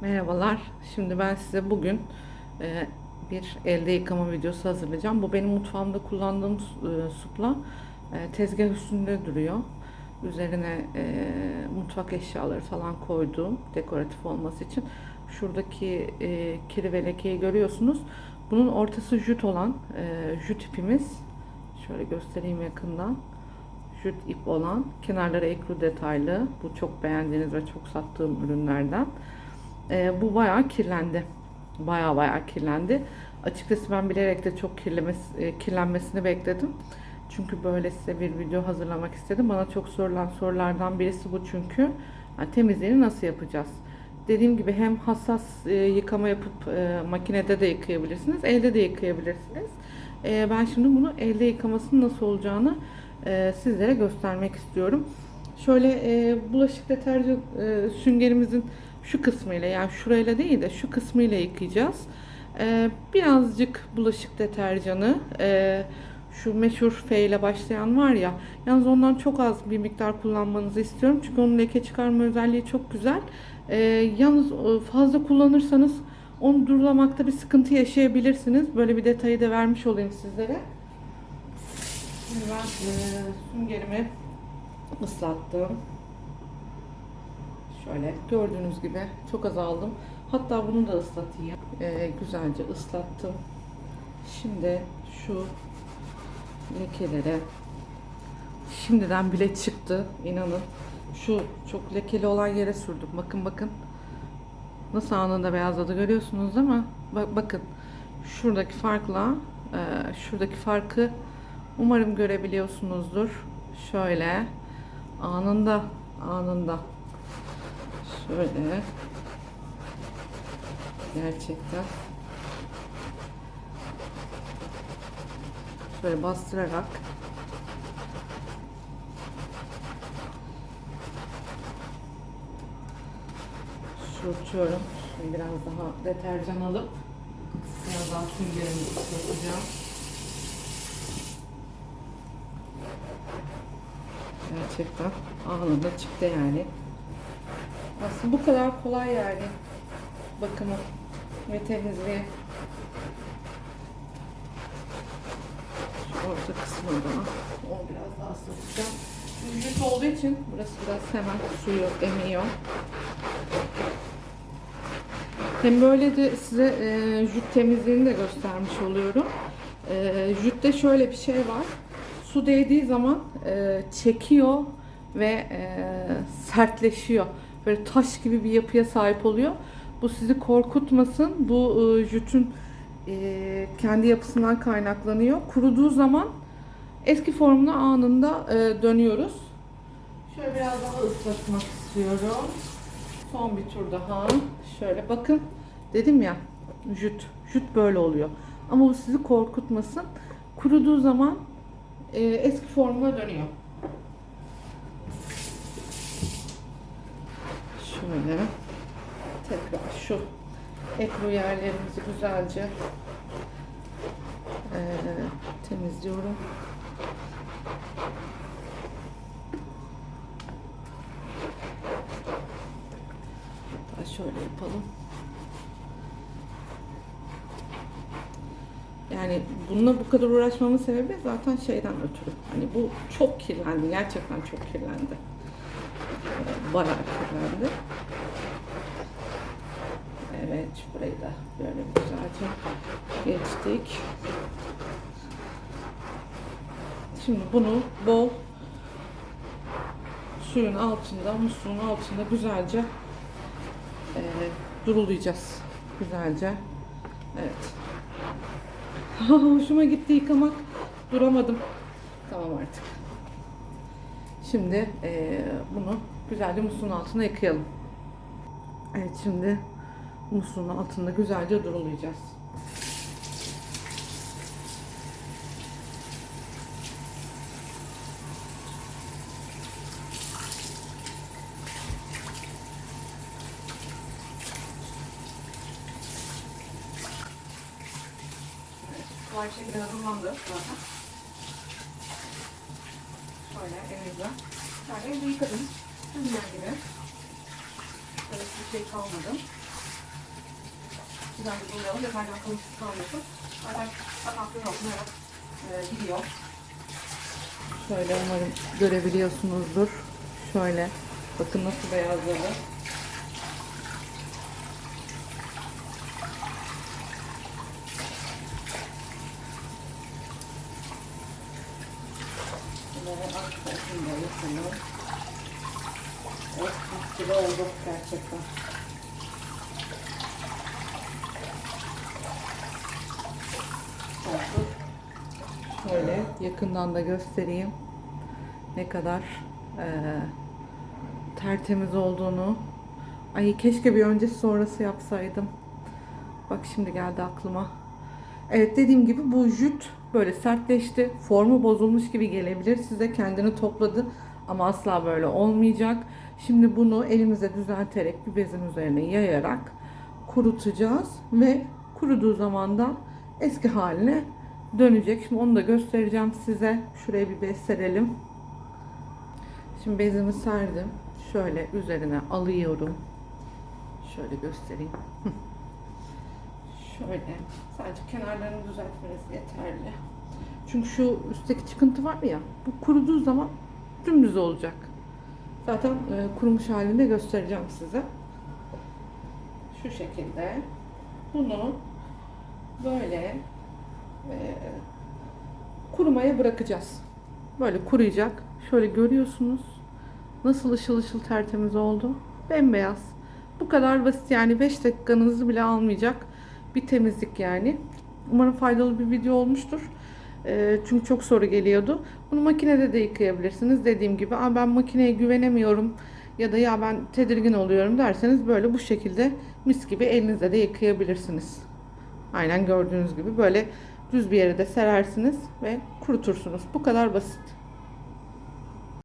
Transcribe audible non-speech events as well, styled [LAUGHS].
Merhabalar. Şimdi ben size bugün e, bir elde yıkama videosu hazırlayacağım. Bu benim mutfağımda kullandığım e, supla e, tezgah üstünde duruyor. Üzerine e, mutfak eşyaları falan koyduğum dekoratif olması için. Şuradaki e, kiri ve lekeyi görüyorsunuz. Bunun ortası jüt olan e, jüt ipimiz. Şöyle göstereyim yakından. Jüt ip olan, kenarları ekru detaylı. Bu çok beğendiğiniz ve çok sattığım ürünlerden. E, bu bayağı kirlendi. Bayağı bayağı kirlendi. Açıkçası ben bilerek de çok kirlemesi, e, kirlenmesini bekledim. Çünkü böyle size bir video hazırlamak istedim. Bana çok sorulan sorulardan birisi bu çünkü. Yani temizliğini nasıl yapacağız? Dediğim gibi hem hassas e, yıkama yapıp e, makinede de yıkayabilirsiniz, elde de yıkayabilirsiniz. E, ben şimdi bunu elde yıkamasının nasıl olacağını e, sizlere göstermek istiyorum. Şöyle e, bulaşık deterjan e, süngerimizin şu kısmıyla yani şurayla değil de şu kısmıyla yıkayacağız. E, birazcık bulaşık deterjanı e, şu meşhur F ile başlayan var ya yalnız ondan çok az bir miktar kullanmanızı istiyorum. Çünkü onun leke çıkarma özelliği çok güzel. E, yalnız e, fazla kullanırsanız onu durulamakta bir sıkıntı yaşayabilirsiniz. Böyle bir detayı da vermiş olayım sizlere. Şimdi ben e, süngerimi ıslattım. Şöyle gördüğünüz gibi çok az aldım. Hatta bunu da ıslatayım. E, güzelce ıslattım. Şimdi şu lekelere şimdiden bile çıktı inanın. Şu çok lekeli olan yere sürdüm. Bakın bakın. Nasıl anında beyazladı görüyorsunuz değil mi? Bak, bakın şuradaki farkla e, şuradaki farkı umarım görebiliyorsunuzdur. Şöyle anında anında şöyle gerçekten şöyle bastırarak sürtüyorum. Şimdi biraz daha deterjan alıp biraz daha süngerimi ıslatacağım. Gerçekten anında çıktı yani. Aslında bu kadar kolay yani bakımı ve temizliği. Şu orta kısmı da onu biraz daha ıslatacağım. Vücut olduğu için burası biraz hemen suyu emiyor. Hem böyle de size e, jüt temizliğini de göstermiş oluyorum. E, jütte şöyle bir şey var. Su değdiği zaman e, çekiyor ve e, sertleşiyor. Böyle taş gibi bir yapıya sahip oluyor. Bu sizi korkutmasın. Bu e, jütün e, kendi yapısından kaynaklanıyor. Kuruduğu zaman eski formuna anında e, dönüyoruz. Şöyle biraz daha ıslatmak istiyorum. Son bir tur daha. Şöyle bakın. Dedim ya jüt. Jüt böyle oluyor. Ama bu sizi korkutmasın. Kuruduğu zaman e, eski formuna dönüyor. Şöyle tekrar şu ekru yerlerimizi güzelce e, temizliyorum. Daha şöyle yapalım. Yani bununla bu kadar uğraşmamın sebebi zaten şeyden ötürü. Hani bu çok kirlendi. Gerçekten çok kirlendi. Ee, Bayağı kirlendi. Evet, burayı da böyle güzelce geçtik. Şimdi bunu bol suyun altında, musluğun altında güzelce e, durulayacağız. Güzelce. Evet. [LAUGHS] Hoşuma gitti yıkamak. Duramadım. Tamam artık. Şimdi e, bunu güzelce musluğun altına yıkayalım. Evet şimdi musluğun altında güzelce durulayacağız. Şey biraz ılmandı zaten. Şöyle elimizle. Yani elde yıkadım. Bunlar gibi. Böyle bir şey kalmadı. Güzel bir duruyor. Detaylı akıllı kalmasın. Zaten sakatlığı. Merak e, gidiyor. Şöyle umarım görebiliyorsunuzdur. Şöyle. Bakın nasıl beyazladı. Bunları alt tarafında yapalım. Evet, mis gibi gerçekten. Şöyle yakından da göstereyim. Ne kadar eee, tertemiz olduğunu. Ay keşke bir öncesi sonrası yapsaydım. Bak şimdi geldi aklıma. Evet dediğim gibi bu jüt böyle sertleşti. Formu bozulmuş gibi gelebilir. Size kendini topladı ama asla böyle olmayacak. Şimdi bunu elimize düzelterek bir bezin üzerine yayarak kurutacağız ve kuruduğu zaman da eski haline dönecek. Şimdi onu da göstereceğim size. Şuraya bir bez serelim. Şimdi bezimi serdim. Şöyle üzerine alıyorum. Şöyle göstereyim. [LAUGHS] Şöyle sadece kenarlarını düzeltmeniz yeterli. Çünkü şu üstteki çıkıntı var ya bu kuruduğu zaman dümdüz olacak. Zaten e, kurumuş halini de göstereceğim size. Şu şekilde bunu böyle e, kurumaya bırakacağız. Böyle kuruyacak. Şöyle görüyorsunuz. Nasıl ışıl ışıl tertemiz oldu. Bembeyaz. Bu kadar basit yani 5 dakikanızı bile almayacak bir temizlik yani. Umarım faydalı bir video olmuştur. Ee, çünkü çok soru geliyordu. Bunu makinede de yıkayabilirsiniz. Dediğim gibi Aa, ben makineye güvenemiyorum ya da ya ben tedirgin oluyorum derseniz böyle bu şekilde mis gibi elinizde de yıkayabilirsiniz. Aynen gördüğünüz gibi böyle düz bir yere de serersiniz ve kurutursunuz. Bu kadar basit.